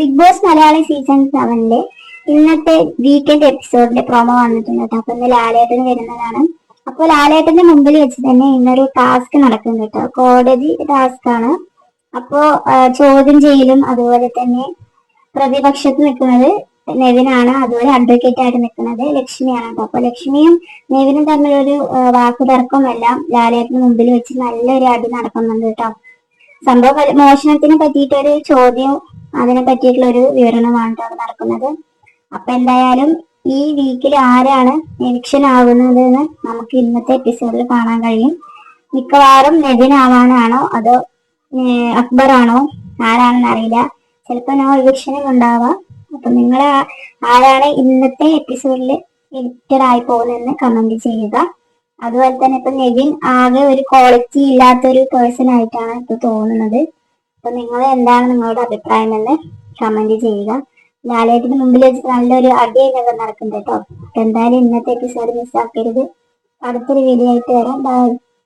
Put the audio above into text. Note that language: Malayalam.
ബിഗ് ബോസ് മലയാളി സീസൺ സെവനിലെ ഇന്നത്തെ വീക്കെൻഡ് എപ്പിസോഡിന്റെ പ്രൊമോ വന്നിട്ടുണ്ട് കേട്ടോ. അപ്പൊ ഇന്ന് ലാലേട്ടന് വരുന്നതാണ്. അപ്പോൾ ലാലേട്ടന്റെ മുമ്പിൽ വെച്ച് തന്നെ ഇന്നൊരു ടാസ്ക് നടക്കുന്നുണ്ട് കേട്ടോ. കോടതി ടാസ്ക് ആണ്. അപ്പോ ചോദ്യം ചെയ്യലും അതുപോലെ തന്നെ പ്രതിപക്ഷത്ത് നിൽക്കുന്നത് നെവിനാണ് അതുപോലെ അഡ്വക്കേറ്റ് ആയിട്ട് നിൽക്കുന്നത് ലക്ഷ്മിയാണ് കേട്ടോ. അപ്പൊ ലക്ഷ്മിയും നെവിനും തമ്മിലൊരു വാക്കുതർക്കം എല്ലാം ലാലേട്ടന് മുമ്പിൽ വെച്ച് നല്ലൊരു അടി നടക്കുന്നുണ്ട് കേട്ടോ. സംഭവം മോഷണത്തിനെ പറ്റിയിട്ടൊരു ചോദ്യം അതിനെ പറ്റിയിട്ടുള്ള ഒരു വിവരണമാണ് അവിടെ നടക്കുന്നത്. അപ്പൊ എന്തായാലും ഈ വീക്കിൽ ആരാണ് എവിക്ഷൻ ആകുന്നത് എന്ന് നമുക്ക് ഇന്നത്തെ എപ്പിസോഡിൽ കാണാൻ കഴിയും. മിക്കവാറും നെവിൻ ആവാനാണോ അതോ അക്ബർ ആണോ? ആരാണെന്ന് അറിയില്ല. ചിലപ്പോ നോ എവിക്ഷനും ഉണ്ടാവാം. അപ്പൊ നിങ്ങൾ ആരാണ് ഇന്നത്തെ എപ്പിസോഡിൽ എഡിറ്റഡ് ആയി പോകുന്നതെന്ന് കമന്റ് ചെയ്യുക. അതുപോലെ തന്നെ ഇപ്പൊ നെവിൻ ആകെ ഒരു ക്വാളിറ്റി ഇല്ലാത്തൊരു പേഴ്സൺ ആയിട്ടാണ് ഇപ്പൊ തോന്നുന്നത്. അപ്പൊ നിങ്ങൾ എന്താണ് നിങ്ങളുടെ അഭിപ്രായം എന്ന് കമന്റ് ചെയ്യുക. ലാലേട്ടിന് മുമ്പിൽ വെച്ച് നല്ലൊരു അടിയൊക്കെ നടക്കുന്നുണ്ട് കേട്ടോ. എന്തായാലും ഇന്നത്തെ എപ്പിസോഡ് മിസ്സാക്കരുത് അടുത്തൊരു വീഡിയോ ആയിട്ട് വരാം. ബൈ